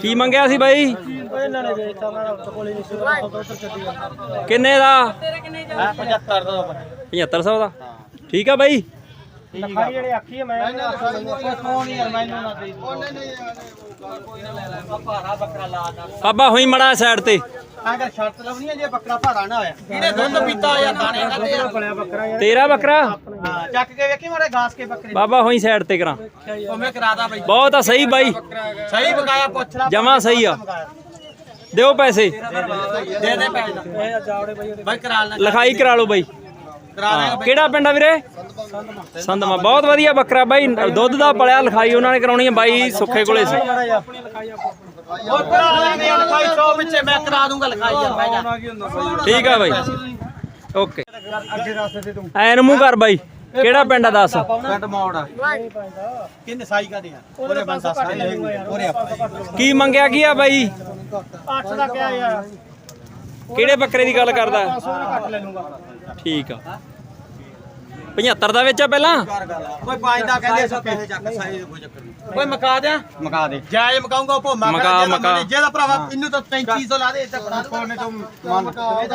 ਕੀ ਮੰਗਿਆ ਸੀ ਬਾਈ? ਕਿੰਨੇ ਦਾ? 75 ਦਾ 7500 ਦਾ? ਠੀਕ ਆ ਬਾਈ। ਲਿਖਾਈ ਜਿਹੜੇ ਆਖੀ ਮੈਂ ਫੋਨ ਯਾਰ ਮੈਨੂੰ ਨਾ ਦਾ ਬਾਬਾ ਹੋਈ ਮੜਾ ਸਾਈਡ ਤੇ। ਅਗਰ ਸ਼ਰਤ ਲਾਉਣੀ ਹੈ ਜੇ ਬੱਕਰਾ ਭਾਰਾ ਨਾ ਹੋਇਆ। ਇਹਨੇ ਦੁੱਧ ਪੀਤਾ ਜਾਂ ਦਾਣੇ ਖਾਦੇ ਆ। ਬਣਿਆ ਬੱਕਰਾ ਯਾਰ। ਤੇਰਾ ਬੱਕਰਾ? ਹਾਂ ਚੱਕ ਕੇ ਵੇਖੀ ਮਾਰੇ ਘਾਸ ਕੇ ਬੱਕਰੇ ਬਾਬਾ ਹੋਈ ਸਾਈਡ ਤੇ ਕਰਾਂ। ਉਹ ਮੈਂ ਕਰਾਦਾ ਬਈ। ਬਹੁਤ ਆ ਸਹੀ ਬਾਈ। ਸਹੀ ਬਕਾਇਆ ਪੁੱਛ ਲਾ। ਜਮਾਂ ਸਹੀ ਆ। ਦਿਓ ਪੈਸੇ। ਦੇ ਦੇ ਪੈਸੇ। ਬਾਈ ਕਰਾ ਲੈ ਲਿਖਾਈ ਕਰਾ ਲਓ ਬਾਈ। ਕਰਾ ਹਾਂ, ਕਿਹੜਾ ਪਿੰਡ ਆ ਵੀਰੇ? ਸੰਧਮਾ। ਬਹੁਤ ਵਧੀਆ ਬੱਕਰਾ ਬਾਈ। ਦੁੱਧ ਦਾ ਪਲਿਆ ਲਿਖਾਈ ਉਹਨਾਂ ਨੇ ਕਰਾਉਣੀ ਹੈ ਬਾਈ ਸੁੱਖੇ ਕੋਲੇ। ਸੀ ਮਾੜਾ ਜਿਹਾ ਆਪਣੀ ਲਿਖਾਈ ਆਪੋ ਉਹ ਕਰਾ ਲੈਂਗੇ ਲਿਖਾਈ 100 ਵਿੱਚ ਮੈਂ ਕਰਾ ਦੂੰਗਾ ਲਿਖਾਈ ਯਾਰ ਬਹਿ ਜਾ। ਠੀਕ ਆ ਬਾਈ। ਓਕੇ। ਅੱਗੇ ਰਸਤੇ ਤੇ ਤੂੰ ਐਨ ਮੂੰਹ ਕਰ ਬਾਈ। ਕਿਹੜਾ ਪਿੰਡ ਆ ਦੱਸ? ਕੱਟ ਮੋੜ ਕਿੰਨੇ ਸਾਈ ਕਾ ਦਿਆਂ ਉਹਦੇ ਬੰਦਾ ਸਾਰੇ ਉਹਰੇ ਆਪਾਂ ਕੀ ਮੰਗਿਆ ਕੀ ਆ ਬਾਈ? 8 ਦਾ ਕਿਹਾ ਯਾਰ ਕਿਹੜੇ ਬੱਕਰੇ ਦੀ ਗੱਲ ਕਰਦਾ? 500 ਦਾ ਕੱਟ ਲੈ ਲੂੰਗਾ। ਠੀਕ ਆ। 75 ਦਾ ਵਿੱਚ ਆ ਪਹਿਲਾਂ ਕੋਈ ਪੰਜ ਦਾ ਕਹਿੰਦੇ ਸੋ ਪੈਸੇ ਚੱਕ ਸਾਈ ਕੋਈ ਚੱਕਰ ਨਹੀਂ ਕੋਈ ਮਕਾ ਦਿਆਂ ਮਕਾ ਦੇ ਜਾਇਜ਼ ਮਕਾਉਂਗਾ ਉਹ ਭੋਮਾ ਮਕਾ, ਮਕਾ। ਜਿਹਦਾ ਭਰਾਵਾ ਇਹਨੂੰ ਤਾਂ 3500 ਲਾ ਦੇ ਇੱਥੇ ਤੋਂ ਮਨ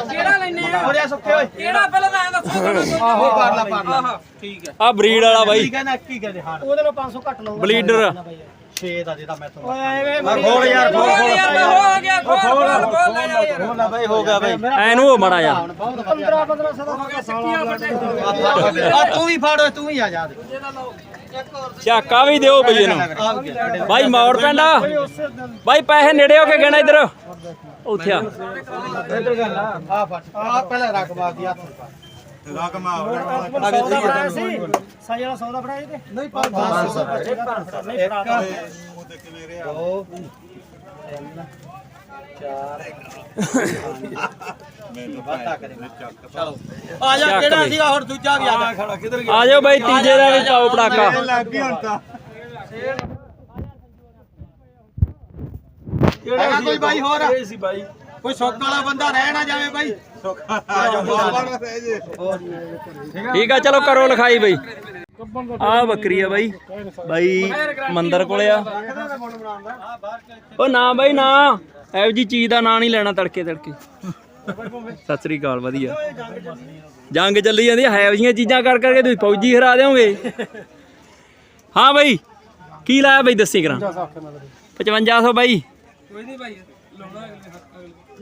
ਕਿਹੜਾ ਲੈਨੇ ਆ ਹੋਰਿਆ ਸੁੱਕੇ ਓਏ ਕਿਹੜਾ ਪਹਿਲਾਂ ਤਾਂ ਦੱਸੋ ਆਹੋ ਕਰ ਲਾ ਕਰ ਲਾ ਠੀਕ ਹੈ ਆ ਬਰੀਡ ਵਾਲਾ ਬਾਈ ਠੀਕ ਹੈ ਨਾ ਕੀ ਕਹਿੰਦੇ ਹਾਂ ਉਹਦੇ ਨਾਲ 500 ਕੱਟ ਲਊਂਗਾ ਬਲੀਡਰ 6 ਦਾ ਜਿਹਦਾ ਮੈਂ ਤੁਹਾਨੂੰ ਓਏ ਐਵੇਂ ਖੋਲ ਯਾਰ ਖੋਲ ਖੋਲ ਯਾਰ ਮੈਂ ਹੋ ਗਿਆ ਖੋਲ ਖੋਲ ਖੋਲ ਲੈ ਜਾ ਯਾਰ ਖੋਲ ਬਈ ਹੋ ਗਿਆ ਬਈ। ਐਨ ਉਹ ਮੜਾ ਜਾ 15 1500 ਦਾ। ਹੋ ਗਿਆ ਸਾਲਾ ਆ ਤੂੰ ਵੀ ਫੜ ਓਏ, ਤੂੰ ਹੀ ਆ ਜਾ ਦੇ। ਝਾਕਾ ਵੀ ਦਿਓ ਬਈ ਇਹਨੂੰ। ਬਾਈ ਮੌੜ ਦਿਨ। ਬਾਈ ਪੈਸੇ ਨੇੜੇ ਹੋ ਕੇ ਗਣਾ ਇੱਧਰ। ਉੱਥੇ ਆ। ਇਧਰ ਗੱਲ ਆ ਆ ਪਹਿਲਾਂ ਰੱਖ ਬਾਦ ਦੀ ਹੱਥ ਸੌਦਾ ਫੜਾਇਆ ਸੀ ਸਾਈ ਵਾਲਾ ਸੌਦਾ ਫੜਾਇਆ ਤੇ ਨਹੀਂ 500 ਨਹੀਂ ਫੜਾਤਾ ਦੋ ਤਿੰਨ ਚਾਰ ਬਾਤਾ ਕਰੇ ਚਲੋ ਆ ਜਾ ਕਿਹੜਾ। ਸੀਗਾ ਹੁਣ ਦੂਜਾ ਵੀ ਆ ਜਾ ਖੜਾ ਕਿੱਧਰ ਆ ਜਾਓ ਬਾਈ ਤੀਜੇ ਦਾ ਵੀ ਪਾਓ ਪੜਾਕਾ ਲੱਗ ਗਈ ਹੁਣ ਤਾਂ ਕਿਹੜਾ ਕੋਈ ਬਾਈ ਹੋਰ ਸੀ ਬਾਈ ਕੋਈ ਸੁੱਕ ਵਾਲਾ ਬੰਦਾ ਰਹਿ ਨਾ ਜਾਵੇ ਬਾਈ। ਠੀਕ ਆ, ਚਲੋ ਕਰੋ ਲਿਖਾਈ ਬਈ। ਆ ਬੱਕਰੀ ਆ ਬਾਈ। ਬਾਈ ਮੰਦਰ ਕੋਲੇ ਆ। ਉਹ ਨਾ ਬਾਈ, ਨਾ। ਇਹੋ ਜੀ ਚੀਜ਼ ਦਾ ਨਾਂ ਨਹੀਂ ਲੈਣਾ ਤੜਕੇ ਤੜਕੇ। ਸਤਿ ਸ੍ਰੀ ਅਕਾਲ, ਵਧੀਆ। ਜੰਗ ਚੱਲੀ ਜਾਂਦੀ ਹੈ ਇਹੋ ਜਿਹੀਆਂ ਚੀਜ਼ਾਂ ਕਰ, ਕਰਕੇ ਤੁਸੀਂ ਫੌਜੀ ਹਰਾ ਦਿਓਗੇ। ਹਾਂ ਬਾਈ, ਕੀ ਲਾਇਆ ਬਾਈ ਦੱਸੀ ਕਰਾਂ? 5500 ਬਾਈ।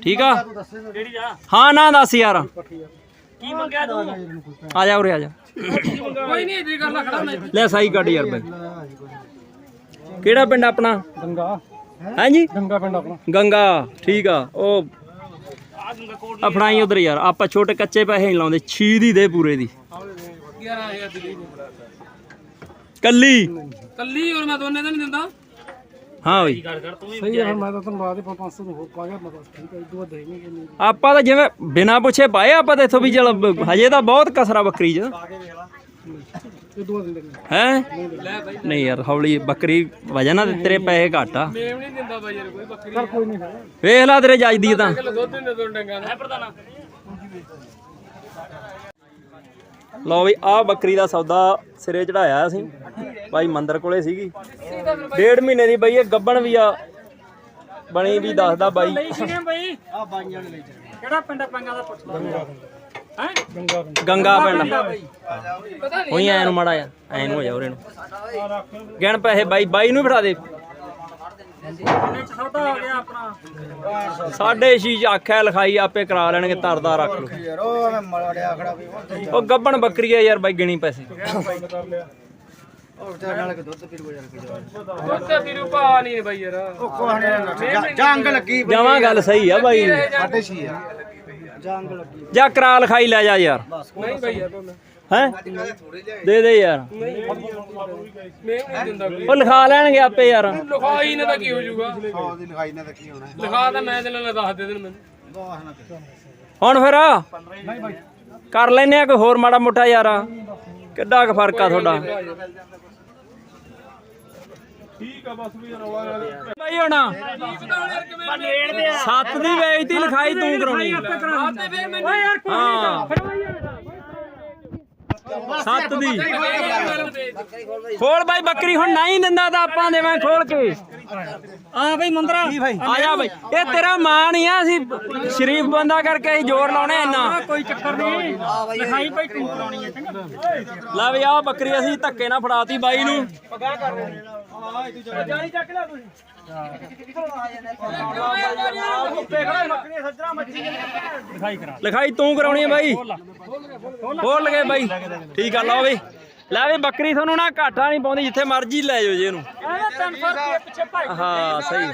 ਠੀਕ ਆ? ਹਾਂ ਨਾ ਦੱਸ ਯਾਰ। ਕੀ ਮੰਗਿਆ ਤੂੰ? ਆ ਜਾ ਉਰੇ ਆ ਜਾ। ਕੋਈ ਨਹੀਂ ਇਧਰ ਕਰ ਖੜਾ ਲੈ ਸਾਈ ਕੱਢ ਯਾਰ ਬਾਈ। ਕਿਹੜਾ ਪਿੰਡ ਆਪਣਾ? ਗੰਗਾ। ਹਾਂਜੀ? ਗੰਗਾ ਪਿੰਡ ਆਪਣਾ। ਗੰਗਾ ਠੀਕ ਆ। ਉਹ ਅਫੜਾਈ ਉਧਰ ਯਾਰ। ਆਪਾਂ ਛੋਟੇ ਕੱਚੇ ਪੈਸੇ ਨਹੀਂ ਲਾਉਂਦੇ ਛੀ ਦੀ ਦੇ। ਪੂਰੇ ਦੀ 11000 ਦੀ। ਕੱਲੀ? ਕੱਲੀ ਔਰ ਮੈਂ ਦੋਨੇ ਤਾਂ ਨਹੀਂ ਦਿੰਦਾ। ਹਾਂ ਬਈ। ਸਹੀ ਹੈ ਮੈਂ ਤਾਂ ਤੁਹਾਨੂੰ ਬਾਅਦ 500 ਨੂੰ ਹੋ ਪਾ ਗਿਆ ਮੈਂ ਬਸ ਠੀਕ ਹੈ ਦੋ ਦੇ ਨਹੀਂ ਆਪਾਂ ਤਾਂ ਜਿਵੇਂ ਬਿਨਾ ਪੁੱਛੇ ਪਾਏ ਆਪਾਂ ਤਾਂ ਇੱਥੋਂ ਵੀ ਚਲ ਹਜੇ ਤਾਂ ਬਹੁਤ ਕਸਰਾ ਬੱਕਰੀ 'ਚ। ਇਹ ਦੋ ਦਿਨ ਦੇ ਹੈ? ਨਹੀਂ ਯਾਰ ਹੌਲੀ ਬੱਕਰੀ ਵਜਨ ਆ ਤੇ ਤੇਰੇ ਪੈਸੇ ਘੱਟ ਆ। ਮੇਮ ਨਹੀਂ ਦਿੰਦਾ ਬਾਈ ਯਾਰ ਕੋਈ ਬੱਕਰੀ ਚੱਲ ਕੋਈ ਨਹੀਂ। ਵੇਖ ਲੈ ਤੇਰੇ ਜੱਜਦੀ ਤਾਂ। ਹੈ ਲਓ ਬਈ ਆਹ ਬੱਕਰੀ ਦਾ ਸੌਦਾ ਸਿਰੇ ਚੜਾਇਆ ਅਸੀਂ। ਬਾਈ ਮੰਦਰ ਕੋਲੇ ਸੀਗੀ। ਡੇਢ ਮਹੀਨੇ ਦੀ ਬਈ ਇਹ ਗੱਬਣ ਵੀ ਆ। ਬਣੀ ਵੀ ਦੱਸਦਾ ਬਾਈ। ਕਿਵੇਂ ਬਾਈ? ਆ ਬਾਈਆਂ ਨੇ ਲਈ ਕਿਹੜਾ ਪਿੰਡ ਪੰਗਾ ਦਾ ਪੁੱਛਦਾ ਹੈ? ਗੰਗਾ ਪਿੰਡ। ਪਤਾ ਨਹੀਂ ਹੋਈ ਐ ਨੂੰ। ਮੜਾ ਆ ਐ ਨੂੰ ਹੋ ਜਾ ਉਰੇ ਨੂੰ। ਗਿਣ ਪੈਸੇ ਬਾਈ ਬਾਈ ਨੂੰ ਬਿਠਾ ਦੇ। ਛੋਟਾ ਹੋ ਗਿਆ ਆਪਣਾ? ਸਾਡੇ ਸ਼ੀਸ਼ ਆਖਿਆ ਲਿਖਾਈ ਆਪੇ ਕਰਾ ਲੈਣਗੇ ਤਰਦਾ ਰੱਖ ਲਓ। ਉਹ ਗੱਬਣ ਬੱਕਰੀ ਆ ਯਾਰ ਬਾਈ ਗਿਣੀ ਪੈਸੇ। ਵਿਚਾਰ ਨਾਲ ਕਿ ਦੁੱਧ ਪੀਰ ਗੁਜ਼ਰ ਕੇ ਜਾਵੇ ਦੁੱਧ ਵੀਰੂ ਪਾ ਨਹੀਂ ਬਾਈ ਯਾਰ। ਉਹ ਕੋਹਣੇ ਜੰਗ ਲੱਗੀ ਜਮਾਂ ਗੱਲ ਸਹੀ ਆ ਬਾਈ। ਸਾਡੇ ਛੀ ਆ। ਜੰਗ ਲੱਗੀ ਜਾ ਕਰਾ ਲਿਖਾਈ ਲੈ ਜਾ ਯਾਰ। ਨਹੀਂ ਬਾਈ ਯਾਰ। ਦੋਨੇ ਹੈ? ਦੇ ਦੇ ਯਾਰ। ਮੇਮ ਨਹੀਂ ਦਿੰਦਾ ਕੋਈ। ਉਹ ਲਿਖਾ ਲੈਣਗੇ ਆਪੇ ਯਾਰ। ਲਿਖਾਈ ਨੇ ਤਾਂ ਕੀ ਹੋ ਜਾਊਗਾ? 100 ਦੀ ਲਗਾਈ ਨਾ ਤਾਂ ਕੀ ਹੋਣਾ। ਲਿਖਾ ਤਾਂ ਮੈਂ ਦਿਨ ਨਾਲ ਦੱਸ ਦੇ ਦੇਣ ਮੈਨੂੰ। ਹੁਣ ਫਿਰ ਕਰ ਲੈਨੇ ਆ ਕੋਈ ਹੋਰ ਮਾੜਾ ਮੋਟਾ ਯਾਰ। ਕਿੱਡਾ ਕੁ ਫ਼ਰਕ ਆ ਤੁਹਾਡਾ? ਠੀਕ ਆ ਬਸ ਵੀ ਬਾਈ ਹੁਣ ਸੱਤ ਦੀ ਵੇਚਤੀ ਲਿਖਾਈ ਤੂੰ ਕਰਾਉਣੀ। ਹਾਂ। ਸੱਤ ਦੀ। ਖੋਲ ਬਾਈ। ਬੱਕਰੀ ਹੁਣ ਨਹੀਂ ਦਿੰਦਾ ਤਾਂ ਆਪਾਂ ਦੇਵਾਂ ਖੋਲ ਕੇ। ਆ ਬਈ ਮੰਦਰਾ। ਆ ਜਾ ਬਾਈ। ਇਹ ਤੇਰਾ ਮਾਂ ਨਹੀਂ ਆ ਅਸੀਂ ਸ਼ਰੀਫ ਬੰਦਾ ਕਰਕੇ ਅਸੀਂ ਜ਼ੋਰ ਲਾਉਣੇ ਇੰਨਾ। ਕੋਈ ਚੱਕਰ ਨਹੀਂ। ਲਿਖਾਈ ਭਾਈ ਤੂੰ ਕਰਾਉਣੀ ਹੈ ਚੰਗਾ। ਲੈ ਵੀ ਆ ਬੱਕਰੀ ਅਸੀਂ ਧੱਕੇ ਨਾਲ ਫੜਾਤੀ ਬਾਈ ਨੂੰ। ਜਾਨੀ ਚੱਕ ਲਿਆ ਤੁਸੀਂ ਲਿਖਾਈ ਕਰਾ। ਲਿਖਾਈ ਤੂੰ ਕਰਾਉਣੀ ਹੈ ਬਾਈ। ਖੋਲ ਲਗੇ ਬਾਈ। ਠੀਕ ਆ ਲਓ ਬਈ ਲੈ ਵੀ ਬੱਕਰੀ ਤੁਹਾਨੂੰ ਨਾ ਘਾਟਾ ਨਹੀਂ ਪਾਉਂਦੀ ਜਿੱਥੇ ਮਰਜ਼ੀ ਲੈ ਜਾਓ ਜੀ ਇਹਨੂੰ। ਐਵੇਂ 300 ਰੁਪਏ ਪਿੱਛੇ ਭਾਈ ਹਾਂ ਸਹੀ।